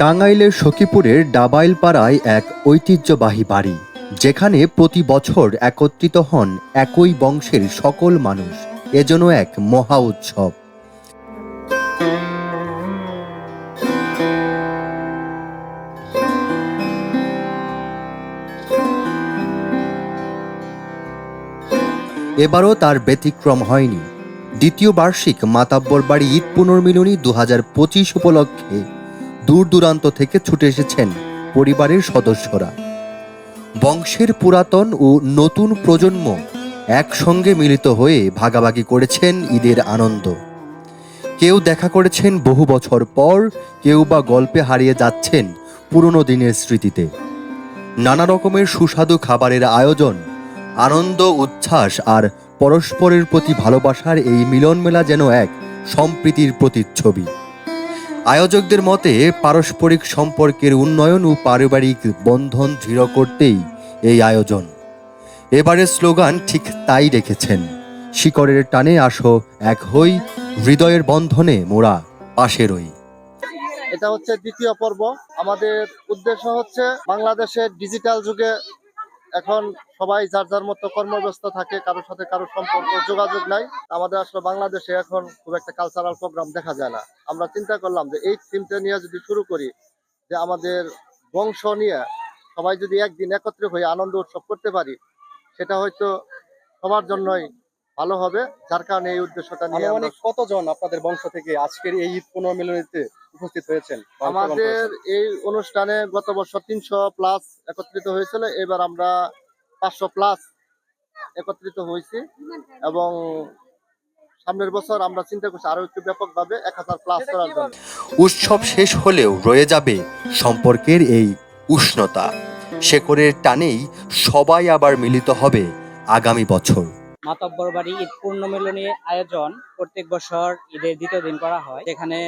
টাঙ্গাইলের সখীপুরের ডাবাইল পাড়ায় এক ঐতিহ্যবাহী বাড়ি, যেখানে প্রতি বছর একত্রিত হন একই বংশের সকল মানুষ। এজন্য এক মহা উৎসব। এবারও তার ব্যতিক্রম হয়নি। দ্বিতীয় বার্ষিক মাতাব্বর বাড়ি ঈদ পুনর্মিলনী দু হাজার পঁচিশ উপলক্ষে দূর দূরান্ত থেকে ছুটে এসেছেন পরিবারের সদস্যরা। বংশের পুরাতন ও নতুন প্রজন্ম একসঙ্গে মিলিত হয়ে ভাগাভাগি করেছেন ঈদের আনন্দ। কেউ দেখা করেছেন বহু বছর পর, কেউ বা গল্পে হারিয়ে যাচ্ছেন পুরনো দিনের স্মৃতিতে। নানা রকমের সুস্বাদু খাবারের আয়োজন, আনন্দ, উচ্ছ্বাস আর পরস্পরের প্রতি ভালোবাসার এই মিলন মেলা যেন এক সম্প্রীতির প্রতিচ্ছবি। আয়োজকদের মতে, পারস্পরিক সম্পর্কের উন্নয়ন ও পারিবারিক বন্ধন দৃঢ় করতেই এই আয়োজন। এবারের স্লোগান ঠিক তাই রেখেছেন। শিকড়ের টানে আসো, এক হই, হৃদয়ের বন্ধনে মোড়া, পাশে রই। এটা হচ্ছে দ্বিতীয় পর্ব। আমাদের উদ্দেশ্য হচ্ছে বাংলাদেশের ডিজিটাল যুগে এখন সবাই যার যার মতো কর্মব্যস্ত থাকে, কারোর সাথে কারোর সম্পর্ক, যোগাযোগ নাই। আমাদের আসলে বাংলাদেশে এখন খুব একটা কালচারাল প্রোগ্রাম দেখা যায় না। আমরা চিন্তা করলাম যে এই থিমটা নিয়ে যদি শুরু করি, যে আমাদের বংশ নিয়ে সবাই যদি একদিন একত্রে হয়ে আনন্দ উৎসব করতে পারি, সেটা হয়তো সবার জন্যই ভালো হবে যার কারণে এই উদ্দেশ্যটা নিয়ে অনেক কতজন আপনাদের বংশ থেকে আজকের এই ঈদ পুনর্মিলনীতে উপস্থিত হয়েছেন? আমাদের এই অনুষ্ঠানে গত বছর তিনশো প্লাস একত্রিত হয়েছিল এবার আমরা পাঁচশো প্লাস একত্রিত হয়েছি এবং সামনের বছর আমরা চিন্তা করছি আরও একটু ব্যাপকভাবে এক হাজার প্লাস করার জন্য। উৎসব শেষ হলেও রয়ে যাবে সম্পর্কের এই উষ্ণতা। শেকড়ের টানেই সবাই আবার মিলিত হবে আগামী বছর। মাতব্বর বাড়ি ঈদ পূর্ণমিলনী আয়োজন প্রত্যেক বছর ঈদের দ্বিতীয় দিন করা হয়। যেখানে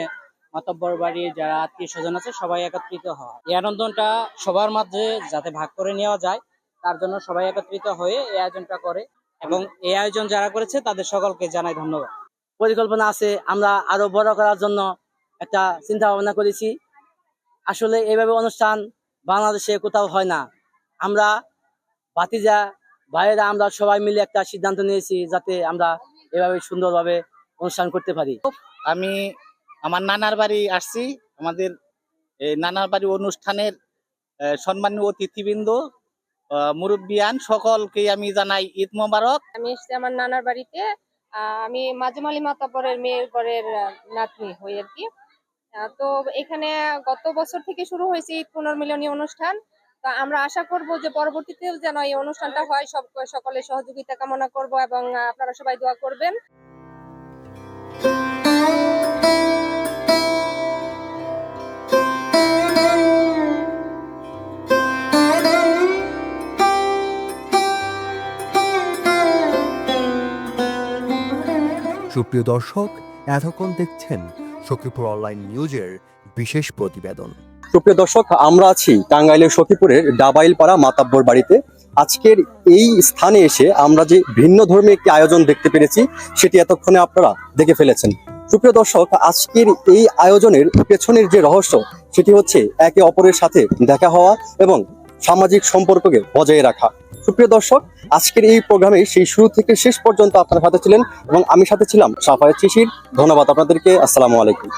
মাতব্বর বাড়ির যারা আত্মীয় স্বজন আছে, সবাই একত্রিত হয়। এই আনন্দটা সবার মাঝে যাতে ভাগ করে নেওয়া যায়, তার জন্য সবাই একত্রিত হয়ে এই আয়োজনটা করে এবং এই আয়োজন যারা করেছে, তাদের সকলকে জানাই ধন্যবাদ। পরিকল্পনা আছে, আমরা আরও বড় করার জন্য একটা চিন্তা ভাবনা করেছি। আসলে এইভাবে অনুষ্ঠান বাংলাদেশে কোথাও হয় না। আমরা ভাতিজা ভাইয়েরা আমরা সবাই মিলে একটা সিদ্ধান্ত নিয়েছি যাতে আমরা এভাবে সুন্দরভাবে অনুষ্ঠান করতে পারি। আমি আমার নানার বাড়ি আসছি। আমাদের এই নানার বাড়ি অনুষ্ঠানের আহ, সম্মানীয় অতিথিবৃন্দ আহ, মুরব্বিয়ান সকলকে আমি জানাই ঈদ মোবারক। আমি এসেছি আমার নানার বাড়িতে। আহ, আমি মাজমালি মাতাপরের মেয়ের পরের আহ, নাতনি হই আর কি। তো এখানে গত বছর থেকে শুরু হয়েছে ঈদ পুনর্মিলনী অনুষ্ঠান। তো আমরা আশা করব যে পরবর্তীতেও যেন এই অনুষ্ঠানটা হয়। সব সকলের সহযোগিতা কামনা করব এবং আপনারা সবাই দোয়া করবেন। সুপ্রিয় দর্শক, এতক্ষণ দেখছেন সখীপুর অনলাইন নিউজের বিশেষ প্রতিবেদন। সুপ্রিয় দর্শক, আমরা আছি টাঙ্গাইলের সখীপুরের ডাবাইলপাড়া মাতাব্বর বাড়িতে। আজকের এই স্থানে এসে আমরা যে ভিন্ন ধর্মী একটি আয়োজন দেখতে পেরেছি, সেটি এতক্ষণে আপনারা দেখে ফেলেছেন। সুপ্রিয় দর্শক, আজকের এই আয়োজনের পেছনের যে রহস্য, সেটি হচ্ছে একে অপরের সাথে দেখা হওয়া এবং সামাজিক সম্পর্ককে বজায় রাখা। সুপ্রিয় দর্শক, আজকের এই প্রোগ্রামে সেই শুরু থেকে শেষ পর্যন্ত আপনার সাথে ছিলেন এবং আমি সাথে ছিলাম সাফায়ত শিশির। ধন্যবাদ আপনাদেরকে। আসসালামু আলাইকুম।